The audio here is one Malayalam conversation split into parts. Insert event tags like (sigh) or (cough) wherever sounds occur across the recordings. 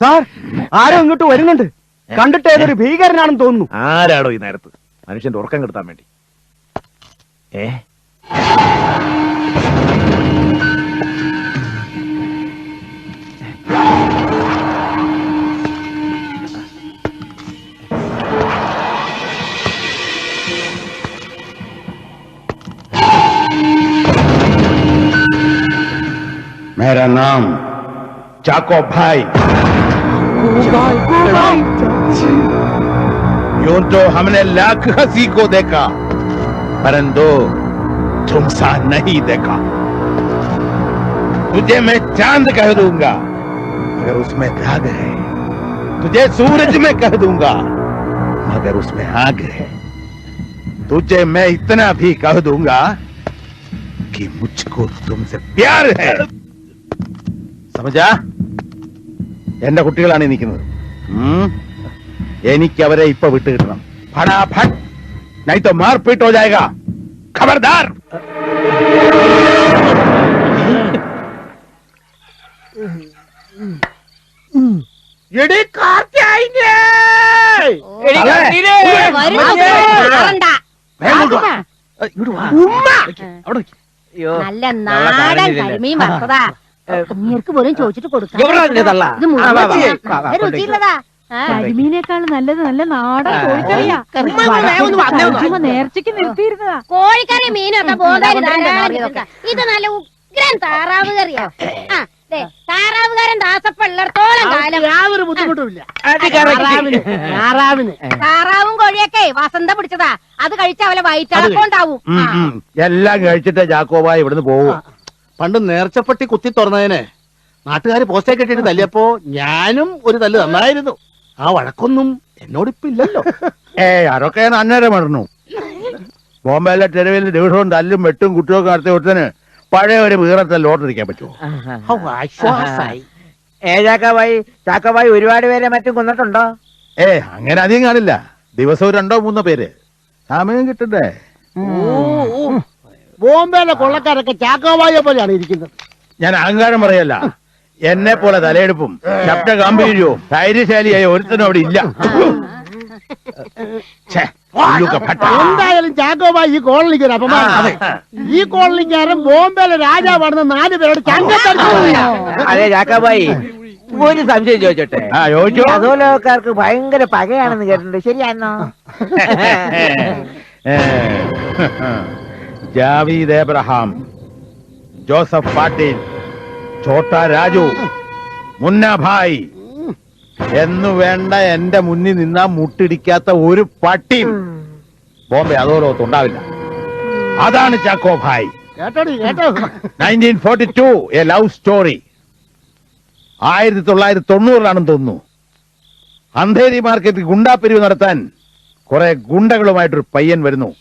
സാർ ആരോ ഇങ്ങോട്ട് വരുന്നുണ്ട് കണ്ടിട്ട് ഏതൊരു ഭീകരനാണെന്ന് തോന്നുന്നു ആരാടോ ഈ നേരത്ത് മനുഷ്യന്റെ ഉറക്കം കെടുത്താൻ വേണ്ടി ഏ मेरा नाम चाको भाई यूं तो हमने लाख हंसी को देखा परंतु तुमसा नहीं देखा तुझे मैं चांद कह दूंगा अगर उसमें दाग है तुझे सूरज में कह दूंगा मगर उसमें आग है तुझे मैं इतना भी कह दूंगा कि मुझको तुमसे प्यार है സമജാ എന്റെ കുട്ടികളാണ് ഈ നിൽക്കുന്നത് ഉം. എനിക്ക് അവരെ ഇപ്പൊ വിട്ടു കിട്ടണം. ഫടാഫട് നൈ തോ മാർപീട്ട് ഹോ ജായേഗാ ഖബർദാർ. എടി കാർത്തിയായിനെ ഉമ്മ. നല്ല നാടൻ കരിമീൻ വറുത്തതാ. അങ്ങേർക്ക് പോലും ചോദിച്ചിട്ട് കൊടുക്കാം? ഇത് മുഴുവൻ രുചിയുള്ളതാ. ആ, കരിമീനേക്കാളും നല്ലത് നല്ല നാടൻ കോഴിക്കറിയാ. നേർച്ചയ്ക്ക് നിർത്തിയിരുന്നതാ. കോഴിക്കറി മീനൊക്കെ ഇത് നല്ല ഉഗ്രൻ താറാവ് കറിയാ ആ ദേ, താറാവുകാരൻ ദാസപ്പ ഉള്ളിടത്തോളം കാലം. യാതൊരു ബുദ്ധിമുട്ടുമില്ല. താറാവും കോഴിയൊക്കെ വസന്ത പിടിച്ചതാ. അത് കഴിച്ച അവലെ ഉം. എല്ലാം കഴിച്ചിട്ട് ജാക്കോബായി ഇവിടുന്ന് പോവും. പണ്ട് നേർച്ചപ്പെട്ടി കുത്തി തുറന്നതിനെ നാട്ടുകാർ പോസ്റ്റേ കെട്ടിട്ട് തല്ലിയപ്പോ ഞാനും ഒരു തല്ല് തന്നായിരുന്നു ആ വഴക്കൊന്നും എന്നോടിപ്പില്ലല്ലോ. (laughs) ഏ അതൊക്കെ ഞാൻ അന്നേരം മറന്നു. ബോംബെയിലെ തെരുവിൽ ദിവസവും തല്ലും വെട്ടും കുട്ടിയൊക്കെ നടത്തിയ ഒരുത്തന് പഴയ ഒരു വീറത്തല്ല ഓർത്തിരിക്കാൻ പറ്റുമോ? ഏ ചാക്കോബായി ഒരുപാട് പേരെ മറ്റും കൊന്നിട്ടുണ്ടോ? ഏ അങ്ങനെ അധികം കാണില്ല. ദിവസവും രണ്ടോ മൂന്നോ പേര്. സമയം കിട്ടണ്ടേ? ബോംബെയിലെ കൊള്ളക്കാരൊക്കെ ചാക്കോവായ പോലെയാണ് ഇരിക്കുന്നത്. ഞാൻ അഹങ്കാരം പറയല്ല. എന്നെ പോലെ തലയെടുപ്പും ശബ്ദ ഗാംഭീര്യവും ധൈര്യശാലിയായ ഒരുത്തനും അവിടെ ഇല്ല. എന്തായാലും ചാക്കോബായി ഈ കോളനിക്ക് ഒരു അപമാനം. ഈ കോളനിക്കാരൻ ബോംബെയിലെ രാജാവാണെന്ന് നാല് പേരോട് അതെ ചാക്കോബായി. ഒരു സംശയം ചോദിച്ചോട്ടെ? അതോലോക്കാർക്ക് ഭയങ്കര പകയാണെന്ന് കേട്ടിട്ടുണ്ട്. ശരിയാണോ? ജാവീദ് എബ്രഹാം ജോസഫ് പാട്ടീൽ ഛോട്ട രാജു മുന്ന ഭായ് എന്നു വേണ്ട എന്റെ മുന്നിൽ നിന്നാ മുട്ടിടിക്കാത്ത ഒരു പട്ടിയും ബോംബെ അതോരോത്ത് ഉണ്ടാവില്ല. അതാണ് Chacko Bhai. Nineteen forty two a love story. ആയിരത്തി തൊള്ളായിരത്തി തൊണ്ണൂറിലാണെന്ന് തോന്നുന്നു. അന്ധേരി മാർക്കറ്റിൽ ഗുണ്ടാപ്പിരിവ് നടത്താൻ കുറെ ഗുണ്ടകളുമായിട്ടൊരു പയ്യൻ വരുന്നു.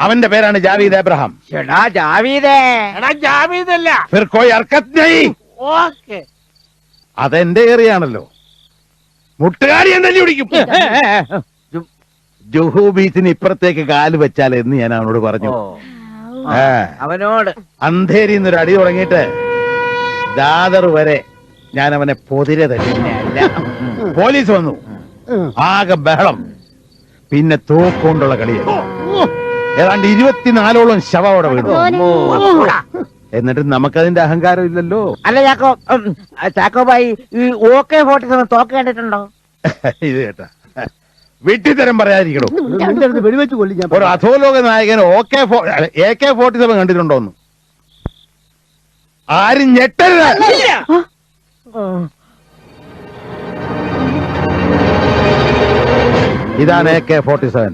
അവന്റെ പേരാണ് ജാവീദ് എബ്രഹാം. എടാ ജാവീദേ. എടാ ജാവീദല്ല. ഫിർ കോയ് ഹർക്കത്ത് നഹീ. ഓക്കെ. അതെന്റെ ഏറിയാണല്ലോ. മുട്ടുകാരി എന്തെങ്കിലും വിളിക്കും. ജുഹു ബീച്ചിന് ഇപ്പുറത്തേക്ക് കാൽ വെച്ചാൽ എന്ന് ഞാൻ അവനോട് പറഞ്ഞു. അവനോട്. അന്ധേരി എന്നൊരു അടി തുടങ്ങിയിട്ട് ദാദർ വരെ ഞാൻ അവനെ പൊതിരെ തന്നെ പോലീസ് വന്നു. ആകെ ബഹളം. പിന്നെ തോക്കൊണ്ടുള്ള കളിയായി. ഏതാണ്ട് ഇരുപത്തിനാലോളം ശവം അവിടെ വീണു. എന്നിട്ട് നമുക്കതിന്റെ അഹങ്കാരം ഇല്ലല്ലോ. അല്ല ചാക്കോ ഉം, ചാക്കോബായി ഈ ഓക്കെ ഫോട്ടോ തോക്ക് കണ്ടിട്ടുണ്ടോ? (laughs) ഇത് കേട്ടാ. വെട്ടിത്തരം പറയാതിരിക്കണോ? നിന്റെ വെടിവെച്ച് കൊല്ലി ഞാൻ ഒരു അധോലോക നായകൻ okay A K forty seven കണ്ടിട്ടുണ്ടോന്ന് ആരും ഞെട്ടരുത്. ഇതാണ് എ കെ ഫോർട്ടി സെവൻ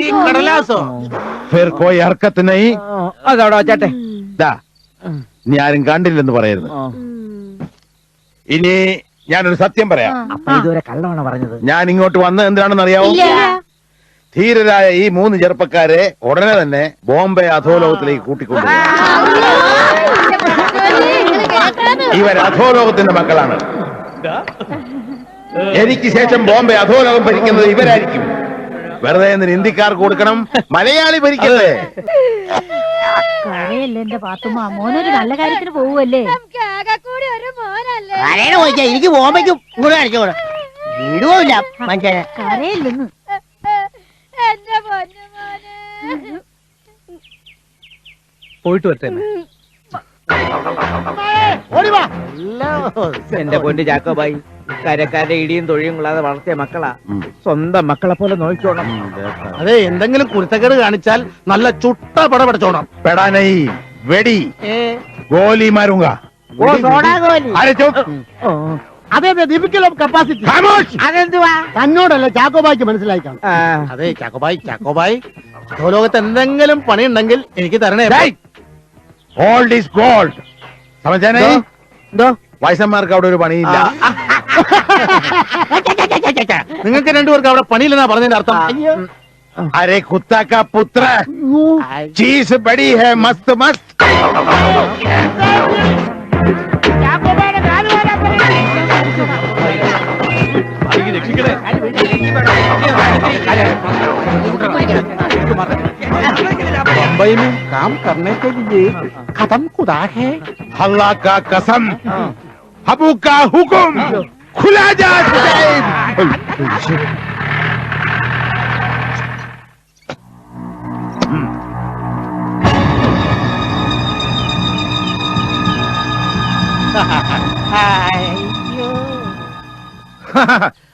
ഈ കടലാസോ? ഫിർ കോയി ഹർക്കത്തിനായി അതവിടെ വച്ചാട്ടെ ദാ ഇനി ആരും കണ്ടില്ലെന്ന് പറയരുത്. ഇനി ഞാനൊരു സത്യം പറയാം. അപ്പൊ ഇതുവരെ കള്ളമാണ് പറഞ്ഞത്? ഞാൻ ഇങ്ങോട്ട് വന്നത് എന്തിനാണെന്ന് അറിയാമോ ധീരരായ ഈ മൂന്ന് ചെറുപ്പക്കാരെ ഉടനെ തന്നെ ബോംബെ അധോലോകത്തിലേക്ക് കൂട്ടിക്കൊണ്ടു. ഇവർ അധോലോകത്തിന്റെ മക്കളാണ്. എനിക്ക് ശേഷം ബോംബെ അധോലോകം ഭരിക്കുന്നത് ഇവരായിരിക്കും. വെറുതെ എന്തിന് ഹിന്ദിക്കാർക്ക് കൊടുക്കണം. മലയാളി ഭരിക്കല്ലേ കരയല്ലേ എന്റെ പാത്തുമ്മ. മോനൊരു നല്ല കാര്യത്തിന് പോവുമല്ലേ നമുക്ക് ആകെ കൂടി ഒരു മോനല്ലേ? കരയണ ചോദിച്ചാ എനിക്ക് വിടുവില്ല മനുഷ്യനെ. കരയില്ലെന്ന്. എന്റെ പൊന്നു മോനെ. പോയിട്ട് വരട്ടെ എന്റെ പൊന്ന് ചാക്കോബായി കരക്കാരുടെ ഇടിയും തൊഴിയും കൂടാതെ വളർത്തിയ മക്കളാ. സ്വന്തം മക്കളെ പോലെ നോക്കിക്കോണം. അതെ എന്തെങ്കിലും കുരുത്തക്കേട് കാണിച്ചാൽ നല്ല ചുട്ട പട പഠിച്ചോണം പെടാനൈ വെടി ഗോലി മാരുങ്ക. അതെ അതെ ദീപിക്കലോ കപ്പാസിറ്റി അതെന്തുവാ? തന്നോടല്ല ചാക്കോബായിക്ക് മനസ്സിലായിക്കാം അതെ ചാക്കോബായി ചാക്കോബായി. ലോകത്ത് എന്തെങ്കിലും പണി ഉണ്ടെങ്കിൽ എനിക്ക് തരണേ. ഗോൾഡ് ഈസ് ഗോൾഡ് സമജാനായി എന്തോ വയസ്സന്മാർക്ക് അവിടെ ഒരു പണിയില്ല. നിങ്ങൾക്ക് രണ്ടുപേർക്ക് അവിടെ പണിയില്ലെന്നാ പറഞ്ഞതിന്റെ അർത്ഥം अरे कुत्ता का पुत्र चीज बड़ी है मस्त मस्त मुंबई में काम करने के लिए खत्म खुदा है अल्लाह का कसम हबू का हुक्म खुला जा साहिब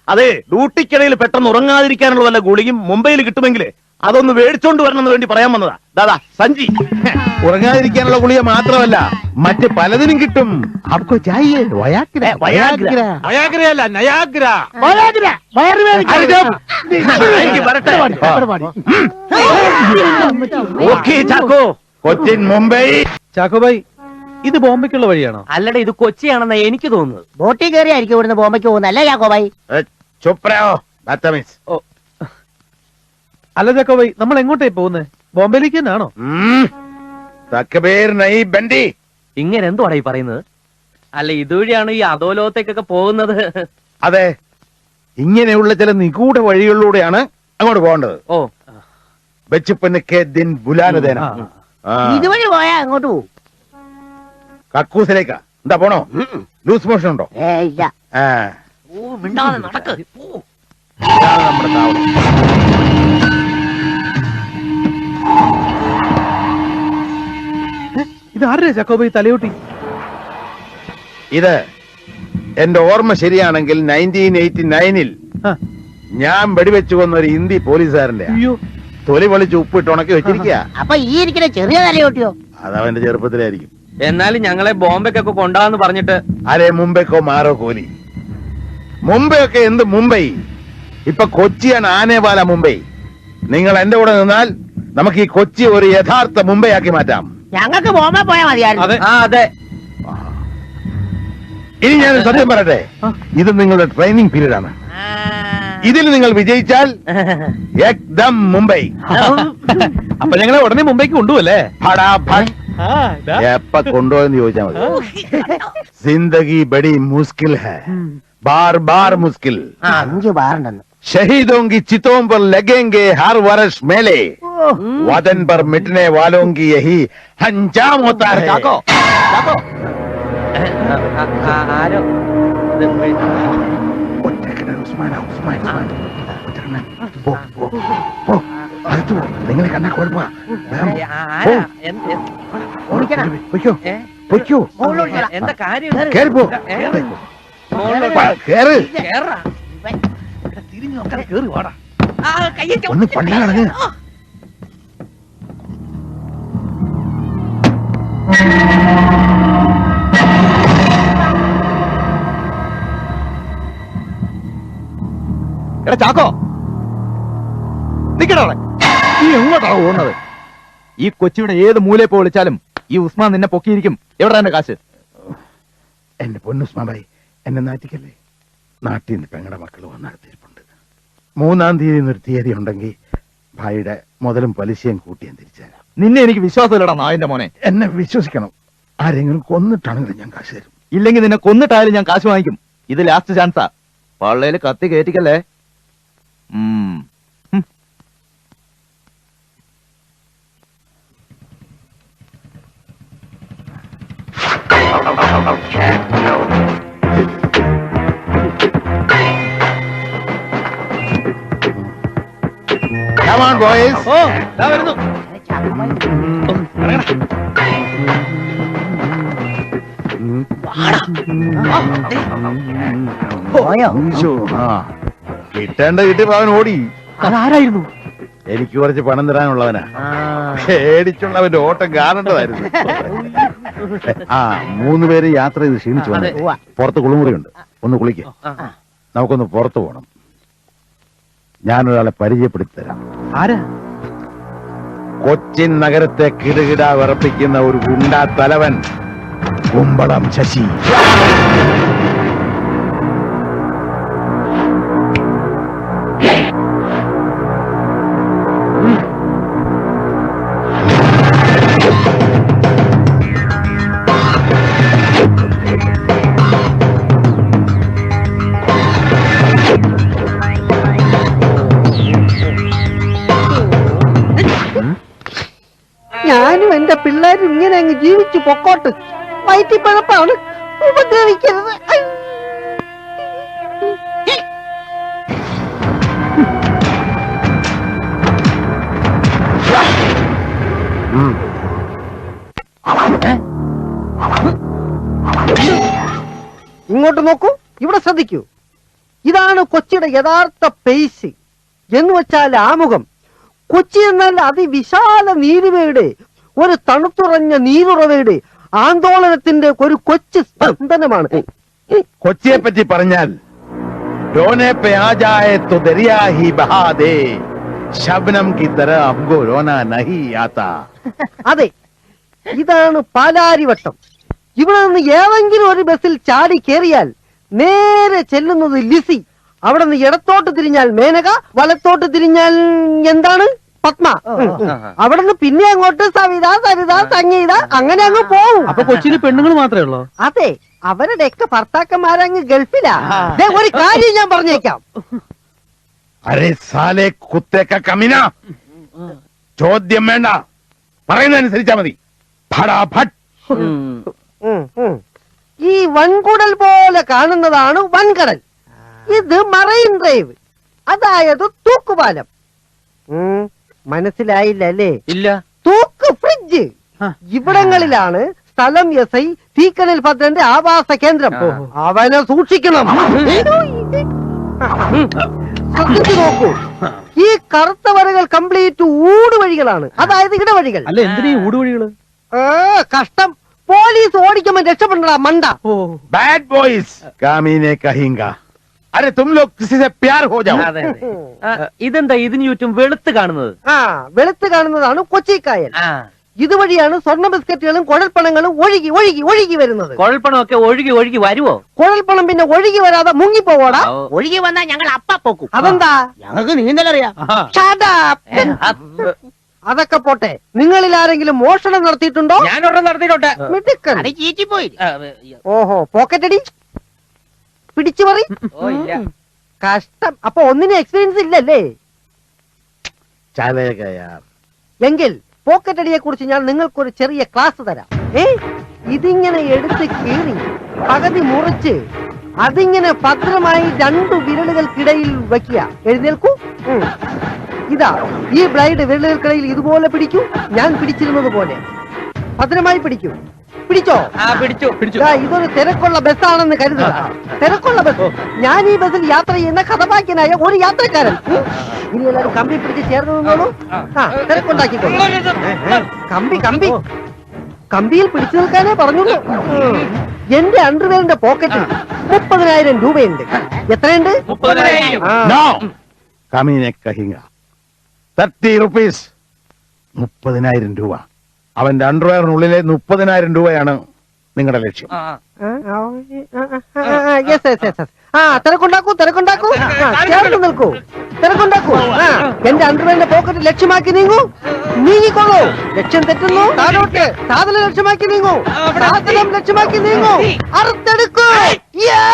അതെ ഡ്യൂട്ടിക്കിടയിൽ പെട്ടെന്ന് ഉറങ്ങാതിരിക്കാനുള്ള വല്ല ഗുളിയും മുംബൈയിൽ കിട്ടുമെങ്കിൽ അതൊന്ന് മേടിച്ചോണ്ട് വരണമെന്ന് വേണ്ടി പറയാൻ വന്നതാ. ദാദാ സഞ്ജി ഉറങ്ങാതിരിക്കാനുള്ള ഗുളിക മാത്രമല്ല മറ്റ് പലതിനും കിട്ടും. അപ്പൊ ചായേ വയാഗ്ര വയാഗ്ര. അയാഗ്രയല്ല നയാഗ്ര. ഓക്കേ ചാക്കോ. കൊച്ചിൻ മുംബൈ. ചാക്കോബായി ഇത് ബോംബെക്കുള്ള വഴിയാണോ? അല്ലട ഇത് കൊച്ചിയാണെന്നാ എനിക്ക് തോന്നുന്നത്. ബോട്ടിൽ കയറിയായിരിക്കും ഇവിടുന്ന് ബോംബെക്ക് പോകുന്നത്. അല്ലേ ചാക്കോബൈ അല്ല ചാക്കോബൈ നമ്മൾ എങ്ങോട്ടേ പോകുന്നത്? ബോംബെയിലേക്ക് തന്നെയാണോ? ഇങ്ങനെ എന്തുവാടാ ഈ പറയുന്നത്? അല്ല ഇതുവഴിയാണ് ഈ അധോലോകത്തേക്കൊക്കെ പോകുന്നത്. അതെ ഇങ്ങനെയുള്ള ചില നിഗൂഢ വഴികളിലൂടെയാണ് അങ്ങോട്ട് പോകേണ്ടത്. ഓ. ബച്ചുപ്പന് കെ ദിൻ ബുലാനതേന ഇതുവഴി പോയാ അങ്ങോട്ട് പോകും കക്കൂസിലേക്കാ. എന്താ പോണോ? ലൂസ് മോഷൻ ഉണ്ടോ. നമ്മുടെ താവളം. ഇത് ആരുടെ ചാക്കോബായി തലയോട്ടി? ഇത് എന്റെ ഓർമ്മ ശരിയാണെങ്കിൽ നയന്റീൻ എയ്റ്റി നയനിൽ ഞാൻ വെടിവെച്ചു കൊന്ന ഒരു ഹിന്ദി പോലീസുകാരന്റെ അയ്യോ. തൊലി പൊളിച്ച് ഉപ്പിട്ട് ഉണക്കി വെച്ചിരിക്കുക അപ്പൊ ഈ ഇരിക്കുന്ന ചെറിയ തലയോട്ടിയോ? അതവന്റെ ചെറുപ്പത്തിലായിരിക്കും. എന്നാലും ഞങ്ങളെ ബോംബെക്കൊക്കെ കൊണ്ടാന്ന് പറഞ്ഞിട്ട് അരെ മുംബൈക്കോ മാറോ കോലി? മുംബൈ ഒക്കെ എന്ത് മുംബൈ? ഇപ്പൊ കൊച്ചിയാണ് ആനേവാല മുംബൈ. നിങ്ങൾ എന്റെ കൂടെ നിന്നാൽ നമുക്ക് ഈ കൊച്ചി ഒരു യഥാർത്ഥ മുംബൈ ആക്കി മാറ്റാം. ഞങ്ങൾക്ക് ബോംബെ പോയാൽ മതിയായിരുന്നു. ആ അതെ. ഇനി ഞാൻ സത്യം പറയട്ടെ? ഇത് നിങ്ങളുടെ ട്രെയിനിങ് പീരീഡ് ആണ്. ഇതിൽ നിങ്ങൾ വിജയിച്ചാൽ ഏകദം മുംബൈ. അപ്പൊ ഞങ്ങളെ ഉടനെ മുംബൈക്ക് കൊണ്ടുപോലേ എപ്പ കൊണ്ടുപോയെന്ന് ചോദിച്ചാൽ മതി. സിന്ദഗി ബടി മുസ്കിൽ ഹെ. ബാർ ബാർ മുസ്കിൽ. അഞ്ച് ബാറുണ്ടെന്ന്. ഷഹീദോങ്കി ചിത്തോം പർ ലഗേങ്കെ ഹർ വർഷ് മേലെ. मेले वतन पर मिटने वालों की यही अंजाम होता है ചാക്കോ ചാക്കോ ആ, ആ, ആരോ ഇത് നിങ്ങളെ കണ്ടാ കുഴപ്പ ആ, ആരാ? എന്ത്- എന്ത്- പൊയ്ക്കോ ഏ? പൊയ്ക്കോ എന്താ കാര്യം കേറിപ്പോ ഏ? മോളിലോട്ട് കേറ് കേറാ. ആ, കയ്യിൽ ചവിട്ടി. ഒന്ന് പണ്ടാ എടാ ചാക്കോ? നിക്കടവിടെ നീ എങ്ങോട്ടാ പോകുന്നത് ഈ കൊച്ചിയുടെ ഏത് മൂലയെ പോയി വിളിച്ചാലും ഈ ഉസ്മാൻ നിന്നെ പൊക്കിയിരിക്കും. എവിടെ എന്റെ കാശ്? എന്റെ പൊന്നുസ്മാബായി എന്നെ നാറ്റിക്കല്ലേ? നാട്ടിൽ നിന്ന് പെങ്ങളുടെ മക്കൾ വന്നെടുത്തിരിപ്പുണ്ട് മൂന്നാം തീയതി എന്നൊരു തീയതി ഉണ്ടെങ്കിൽ ഭായിയുടെ മുതലും പലിശയും കൂട്ടി ഞാൻ തിരിച്ചുതരാം. നിന്നെ എനിക്ക് വിശ്വാസമില്ലടാ നായന്റെ മോനെ. എന്നെ വിശ്വസിക്കണം. ആരെങ്കിലും കൊന്നിട്ടാണെങ്കിലും ഞാൻ കാശ് തരും. ഇല്ലെങ്കിൽ നിന്നെ കൊന്നിട്ടായാലും ഞാൻ കാശ് വാങ്ങിക്കും. ഇത് ലാസ്റ്റ് ചാൻസാ പള്ളയിൽ കത്തി കയറ്റിക്കല്ലേ? ഓ ദാ വരുന്നു. വാടാ. ആ, ദേ. ഓ, പോയോ? ആ. കിട്ടേണ്ട കിട്ടി അവൻ ഓടി. അതാരായിരുന്നു? എനിക്ക് കുറച്ച് പണം തരാനുള്ളവനാ. പേടിച്ചുള്ളവന്റെ ഓട്ടം കാണേണ്ടതായിരുന്നു. ആ മൂന്ന് പേര് യാത്ര ചെയ്ത് ക്ഷീണിച്ചു വന്നു. പുറത്ത് കുളിമുറിയുണ്ട്. ഒന്ന് കുളിക്ക്. നമുക്കൊന്ന് പുറത്തു പോകണം ഞാനൊരാളെ പരിചയപ്പെടുത്തി തരാം ആരാ? കൊച്ചിൻ നഗരത്തെ കിടുകിട വിറപ്പിക്കുന്ന ഒരു ഗുണ്ടാ തലവൻ. കുമ്പളം ശശി. ഇങ്ങനെ അങ്ങ് ജീവിച്ചു പൊക്കോട്ട്. വയറ്റിപ്പഴപ്പാണ് ഉപദ്രവിക്കരുത്. ഇങ്ങോട്ട് നോക്കൂ. ഇവിടെ ശ്രദ്ധിക്കൂ. ഇതാണ് കൊച്ചിയുടെ യഥാർത്ഥ പേസ് എന്ന് വെച്ചാൽ ആമുഖം. കൊച്ചി എന്നാൽ അതിവിശാല നീരുവയുടെ ഒരു തണുത്തുറഞ്ഞ നീരുറവയുടെ ആന്തോളനത്തിന്റെ ഒരു കൊച്ചു സ്പന്ദനമാണ്. കൊച്ചിയെ പറ്റി പറഞ്ഞാൽ രോനെ പേ ആ ജായേ തോ ദരിയാ ഹി ബഹാ ദേ ശബ്നം കി തര അബ്ഗോ രോന നഹി ആതാ അതെ ഇതാണ് പാലാരിവട്ടം. ഇവിടെ നിന്ന് ഏതെങ്കിലും ഒരു ബസ്സിൽ ചാടി കയറിയാൽ നേരെ ചെല്ലുന്നത് ലിസി. അവിടെ നിന്ന് ഇടത്തോട്ട് തിരിഞ്ഞാൽ മേനക വലത്തോട്ട് തിരിഞ്ഞാൽ എന്താണ്? പത്മ. ഉം, ഉം. അവിടെ നിന്ന് പിന്നെ അങ്ങോട്ട് സവിത സരിത സംഗീത അങ്ങനെ അങ്ങ് പോവും. അപ്പൊ കൊച്ചിയിൽ പെണ്ണുങ്ങൾ മാത്രമേ ഉള്ളൂ? അതെ അവരുടെയൊക്കെ ഭർത്താക്കന്മാരങ്ങ് ഗൾഫിലാ. ദേ, ഒരു കാര്യം ഞാൻ പറഞ്ഞേക്കാം. അരെ സാലെ കുത്തേക്ക കമിന. ചോദ്യം വേണ്ട. പറയുന്നതനുസരിച്ചാ മതി. ഈ വൻകുടൽ പോലെ കാണുന്നതാണ് വൻകടൽ. ഇത് മറൈൻ ഡ്രൈവ്. അതായത് തൂക്കുപാലം. മനസ്സിലായില്ല അല്ലേ ഇല്ല. തൂക്ക് ഫ്രിഡ്ജ്. ഇവിടങ്ങളിലാണ് സ്ഥലം എസ് ഐ തീക്കനൽ ഭദ്രന്റെ ആവാസ കേന്ദ്രം. അവനെ സൂക്ഷിക്കണം. ശ്രദ്ധിച്ചു നോക്കൂ. ഈ കറുത്ത വരകൾ കംപ്ലീറ്റ് ഊടുവഴികളാണ്. അതായത് ഇടവഴികൾ. അല്ല കഷ്ടം. പോലീസ് ഓടിക്കുമ്പോ രക്ഷപ്പെടണ മണ്ട. ബാഡ് ബോയ്സ് കാമീനെ കഹിങ്ക. അരെ തും ലോക് കിസി സെ പ്യാർ ഹോ ജാവോ അതെ അതെ. ആ, ഇതെന്താ ഇതിന് ചുറ്റും വെളുത്ത് കാണുന്നത്? ആ വെളുത്ത് കാണുന്നതാണ് കൊച്ചിക്കായൽ ആ. ഇതുവഴിയാണ് സ്വർണ ബിസ്ക്കറ്റുകളും കുഴൽപ്പണങ്ങളും ഒഴുകി ഒഴുകി ഒഴുകി വരുന്നത്. കുഴൽപ്പണമൊക്കെ ഒഴുകി ഒഴുകി വരുവോ? കുഴൽപ്പണം പിന്നെ ഒഴുകി വരാതെ മുങ്ങിപ്പോവാടാ? ആ, ഓ. ഒഴുകി വന്നാൽ ഞങ്ങൾ അപ്പ പോക്കും. അതെന്താ? ഞങ്ങൾക്ക് നീന്തലറിയാം. ആ. Shut up. ഏ, അതൊക്കെ പോട്ടെ. നിങ്ങളിൽ ആരെങ്കിലും മോഷണം നടത്തിയിട്ടുണ്ടോ? ഞാൻ ഒരെണ്ണം നടത്തിയിട്ടുണ്ട്. മിടുക്കൻ. അത് ചീറ്റിപ്പോയി. ഓഹോ പോക്കറ്റടി. പിടിച്ചു പറി കഷ്ടം. അപ്പൊ ഒന്നിനും എക്സ്പീരിയൻസ് ഇല്ലല്ലേ? എങ്കിൽ പോക്കറ്റ് അടിയെ കുറിച്ച് ഞാൻ നിങ്ങൾക്കൊരു ചെറിയ ക്ലാസ് തരാം. ഏ? ഇതിങ്ങനെ എടുത്ത് കീറി പകുതി മുറിച്ച് അതിങ്ങനെ ഭദ്രമായി രണ്ടു വിരലുകൾക്കിടയിൽ വയ്ക്കുക. എഴുന്നേൽക്കൂ. ഇതാ ഈ ബ്ലൈഡ് വിരലുകൾക്കിടയിൽ ഇതുപോലെ പിടിക്കൂ. ഞാൻ പിടിച്ചിരുന്നത് പോലെ. ഭദ്രമായി പിടിക്കൂ. പിടിച്ചോ? ആ പിടിച്ചു പിടിച്ചു. ദാ, ഇതൊരു തിരക്കുള്ള ബസ്സാണെന്ന് കരുതുക. തിരക്കുള്ള ബസ്. ഞാൻ ഈ ബസ്സിൽ യാത്ര ചെയ്യുന്ന കഥപാക്കിനായ ഒരു യാത്രക്കാരൻ. ഉം. ഇനി എല്ലാവരും കമ്പി പിടിച്ച് ചേർന്ന് നിന്നോളൂ. ആ തിരക്കുണ്ടാക്കിക്കോളൂ കമ്പി കമ്പി. കമ്പിയിൽ പിടിച്ചു നിൽക്കാനേ പറഞ്ഞുള്ളൂ. ഉം. എന്റെ അണ്ടർവെയറിന്റെ പോക്കറ്റിൽ മുപ്പതിനായിരം രൂപയുണ്ട്. എത്രയുണ്ട്? മുപ്പതിനായിരം. ആ. नो കമീനെ കഹിങ്ങ. Thirty rupees. മുപ്പതിനായിരം രൂപ. അവന്റെ അണ്ടർവെയറിനുള്ളിലെ മുപ്പതിനായിരം രൂപയാണ് നിങ്ങളുടെ ലക്ഷ്യം. ആ, തിരക്കുണ്ടാക്കൂ തിരക്കുണ്ടാക്കൂ. ചേർന്ന് നിൽക്കൂ. തിരക്കുണ്ടാക്കൂ. എന്റെ അണ്ടർവെയറിന്റെ പോക്കറ്റ് ലക്ഷ്യമാക്കി നീങ്ങൂ. നീങ്ങിക്കോളൂ. ലക്ഷ്യം തെറ്റുന്നു. താഴോട്ട്. സാധനം ലക്ഷ്യമാക്കി നീങ്ങൂ. സാധനം ലക്ഷ്യമാക്കി നീങ്ങൂ. അറുത്തെടുക്കൂ. യാ!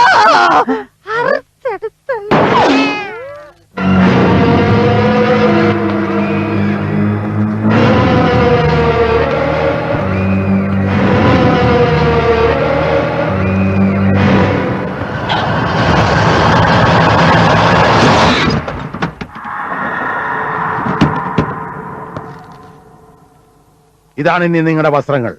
ഇതാണ് ഇനി നിങ്ങളുടെ വസ്ത്രങ്ങൾ.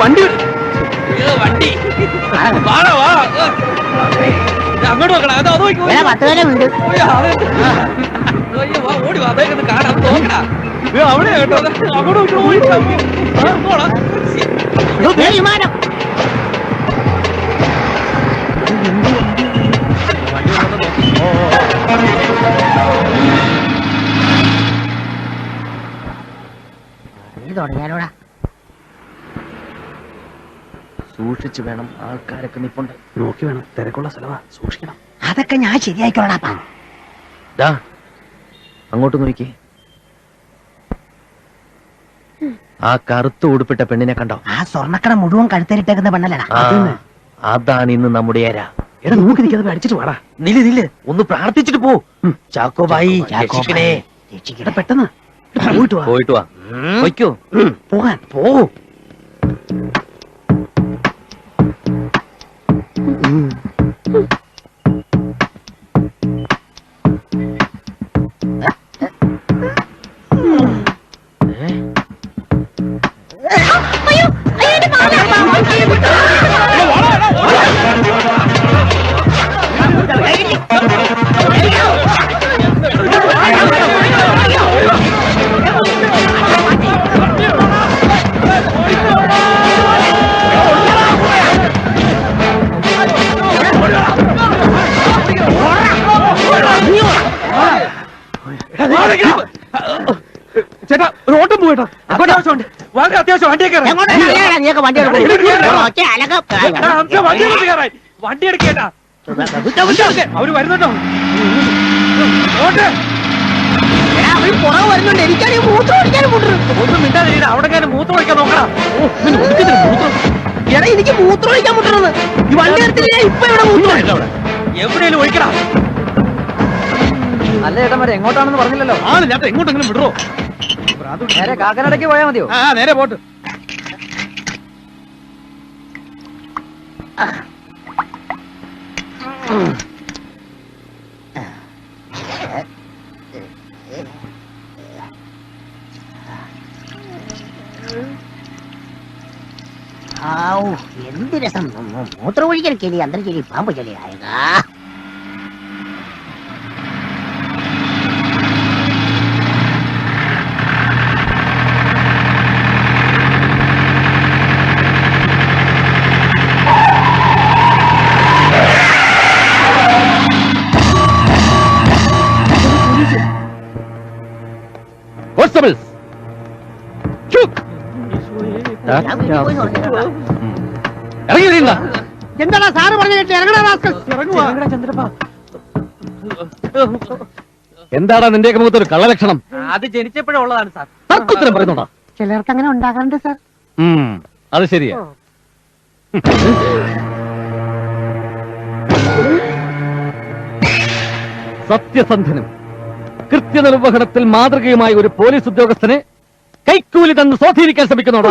വണ്ടി. വണ്ടി. വാടാ വാ നോക്കണം അതോ നോക്കി പത്ത് പേരുണ്ട് ഉണ്ട്. ഓടി വാ, വേഗം കാണാം, നോക്കടാ. അവിടെ കേട്ടോ, അങ്ങോട്ടും. വിമാനം. തുടങ്ങിയാലോടാ. സൂക്ഷിച്ചു വേണം ആൾക്കാരൊക്കെ നിപ്പുണ്ട്. നോക്കി വേണം. തിരക്കുള്ള സ്ഥലമാ. സൂക്ഷിക്കണം. അതൊക്കെ ഞാൻ ശരിയായിക്കോളാപ്പാ ദാ, അങ്ങോട്ട് നോക്കി ആ കറുത്ത് ഉടുപ്പിട്ട പെണ്ണിനെ കണ്ടോ? ആ സ്വർണക്കട മുഴുവൻ കഴുത്തേരിട്ടേക്കുന്ന പെണ്ണല്ലടാ. അതാണ് ഇന്ന് നമ്മുടെ ഏര. എടാ നോക്കി നിൽക്കാതെ അടിച്ചിട്ട് വാടാ. നില്ല് നില്ല്. ഒന്ന് പ്രാർത്ഥിച്ചിട്ട് പോ. രക്ഷിക്കണേ. എടാ പെട്ടെന്ന്. പോയിട്ട് വാ. പോയിട്ട് വാ. വയ്ക്കോ പോകാൻ. പോ. Mm-hmm. വണ്ടി അവർ വരുന്നുണ്ടോ? എനിക്കാണെങ്കിൽ മൂത്രം ഓടിക്കാനും മുട്ടുന്നു ഒന്നും മിണ്ടാതിരിക്കണ അവിടെ കാര്യം മൂത്രം ഒഴിക്കാൻ നോക്കടാ. ഓ, ഇവന് ഒടുക്കത്തിന് മൂത്രം. എടാ എനിക്ക് മൂത്രം ഒഴിക്കാൻ മുട്ടണത് ഈ വണ്ടി എടുത്തില്ല ഇപ്പൊ ഇവിടെ മൂത്രം എവിടെയെങ്കിലും ഒഴിക്കടാ. അല്ല ഏട്ടന്മാരെ എങ്ങോട്ടാണെന്ന് പറഞ്ഞില്ലല്ലോ. ആണ് ഞാൻ എങ്ങോട്ടെങ്കിലും വിടുവോ നേരെ കാക്കനടയ്ക്ക് പോയാൽ മതിയോ? ആ നേരെ പോട്ട്. എന്ത് രസം. മൂത്രം ഒഴിക്കൽ ചെലി അന്തര ചെലി പാമ്പ് ചെലി ആയകാ ഇറങ്ങി വരീണ്ട എന്താടാ സാറ് പറഞ്ഞു കേട്ട്? ഇറങ്ങണ റാസ്കൽ. എന്താടാ നിന്റെ മുഖത്ത് ഒരു കള്ളലക്ഷണം അത് ജനിച്ചപ്പോഴേ ഉള്ളതാണ് സാർ. തർക്കുത്തരം പറയുന്നുണ്ടോ ചിലർക്ക് അങ്ങനെ ഉണ്ടാകാറുണ്ട് സാർ. അത് ശരിയാ. സത്യസന്ധനും കൃത്യനിർവഹണത്തിൽ മാതൃകയുമായ ഒരു പോലീസ് ഉദ്യോഗസ്ഥനെ കൈക്കൂലി തന്ന് സ്വാധീനിക്കാൻ ശ്രമിക്കുന്നോടാ.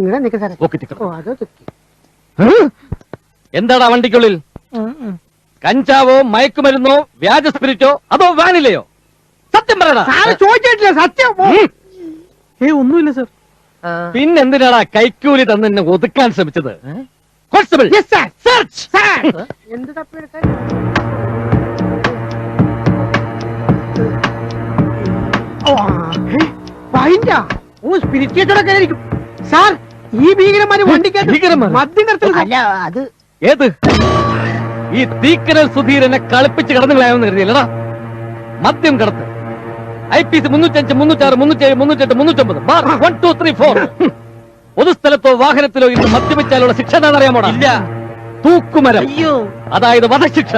ഇവിടെ നിൽക്ക് സാറേ. പോക്കറ്റുകൾ. ഓ അത് തെറ്റി. എന്താടാ വണ്ടിക്കുള്ളിൽ? കഞ്ചാവോ മയക്കുമരുന്നോ വ്യാജ സ്പിരിറ്റോ അതോ വാനിലയോ? സത്യം പറയടാ. സാറ് ചോദിച്ചിട്ടില്ല സത്യം. ഏ ഒന്നുമില്ല സാർ. പിന്നെന്തിനാടാ കൈക്കൂലി തന്ന് എന്നെ ഒതുക്കാൻ ശ്രമിച്ചത്? Constable. Yes sir search sir എന്ത് തപ്പിയെടുക്കാൻ ഓ ഓ സാർ ഈ ഭീകരന്മാര് വണ്ടിക്കകത്ത് ഭീകരന്മാര്? മദ്യം നിർത്തുന്നത് അല്ല അത് ഏത്? ഈ തീക്കനൽ സുധീരനെ കളിപ്പിച്ച് കടന്നുകളായെന്ന് കരുതിയില്ലടാ. മദ്യം കടത്ത്. ഐ പി സി മുന്നൂറ്റഞ്ച് മുന്നൂറ്റാറ് മുന്നൂറ്റേഴ് മുന്നൂറ്റെട്ട് മുന്നൂറ്റൊമ്പത്. Bar one two three four. പൊതുസ്ഥലത്തോ വാഹനത്തിലോ ഇന്ന് മദ്യപിച്ചാലുള്ള ശിക്ഷ എന്താണെന്ന് അറിയാമോടാ ഇല്ല. തൂക്കുമരം. അയ്യോ. അതായത് വധശിക്ഷ.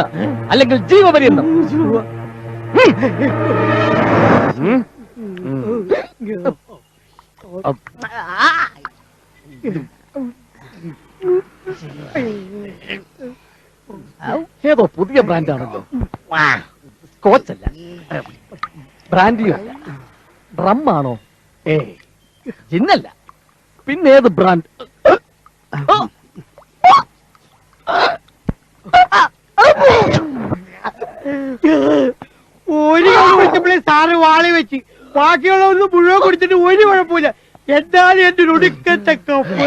അല്ലെങ്കിൽ ജീവപര്യന്തം. ഉം. ഏതോ പുതിയ ബ്രാൻഡാണല്ലോ. കോച്ചല്ല. അല്ല ബ്രാൻഡിയും? അല്ല ഡ്രം ആണോ ഏ ജിന്നല്ല. പിന്നെ ഏത് ബ്രാൻഡ്? ഒരു വെച്ചപ്പോഴേ സാറ് വാളി വെച്ച്. ബാക്കിയുള്ള ഒന്ന് മുഴുവൻ കൊടുത്തിട്ട് ഒരു കുഴപ്പമില്ല. എന്താണ് എന്റെ ഒടുക്കത്തെ കപ്പ